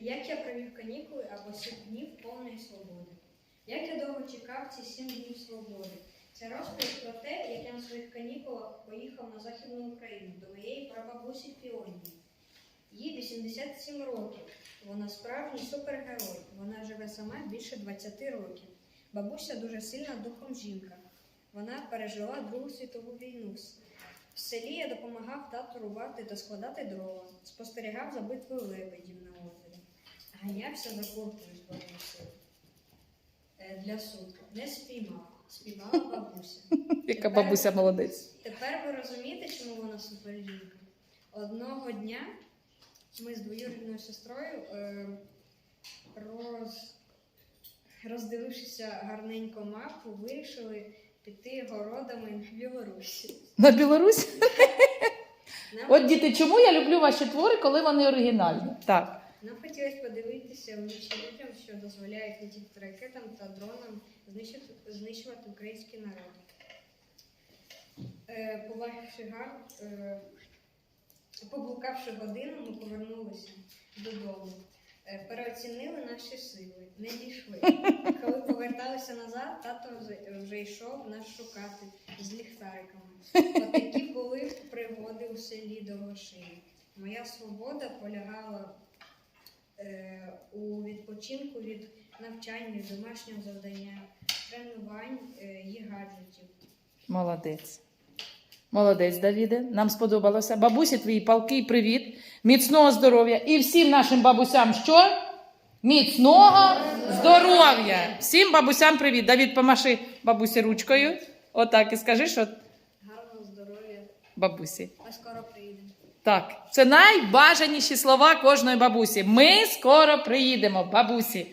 Як я провів канікули або сім днів повної свободи? Як я довго чекав ці сім днів свободи? Це розповідь про те, як я на своїх канікулах поїхав на Західну Україну до моєї прабабусі Фіонії. Їй 87 років. Вона справжній супергерой. Вона живе сама більше 20 років. Бабуся дуже сильна духом жінка. Вона пережила Другу світову війну. В селі я допомагав тату рубати та складати дрова, спостерігав за битвою лебедів на озері, ганявся за куркою з бабусею е, для сутки. Не спіймав, співала бабуся. Яка бабуся молодець. Тепер ви розумієте, чому вона супержінка? Одного дня ми з двоюрідною сестрою е, роз, роздивившися гарненько мапу, вирішили піти городами на Білорусі. На Білорусь? Нам, От діти, чому я люблю ваші твори, коли вони оригінальні? Так. Нам хотілося подивитися в людям, що дозволяють летіти ракетам та дронам знищувати український народ. Е, побачивши гар, е, поблукавши годину, ми повернулися додому. Е, переоцінили наші сили, не дійшли. Коли поверталися назад, тато вже- йшов нас шукати з ліхтариками. Отакі були пригоди у селі Довгошиї. Моя свобода полягала у відпочинку від навчання, домашнього завдання, тренувань е, і гаджетів. Молодець. Молодець, Давіде. Нам сподобалося. Бабусі твої палкий привіт, міцного здоров'я. І всім нашим бабусям що? Міцного здоров'я. Всім бабусям привіт. Давід, помаши бабусі ручкою. Отак і скажи, що Гарного здоров'я, бабусі. а скоро приїдемо. Так, це найбажаніші слова кожної бабусі. Ми скоро приїдемо, бабусі.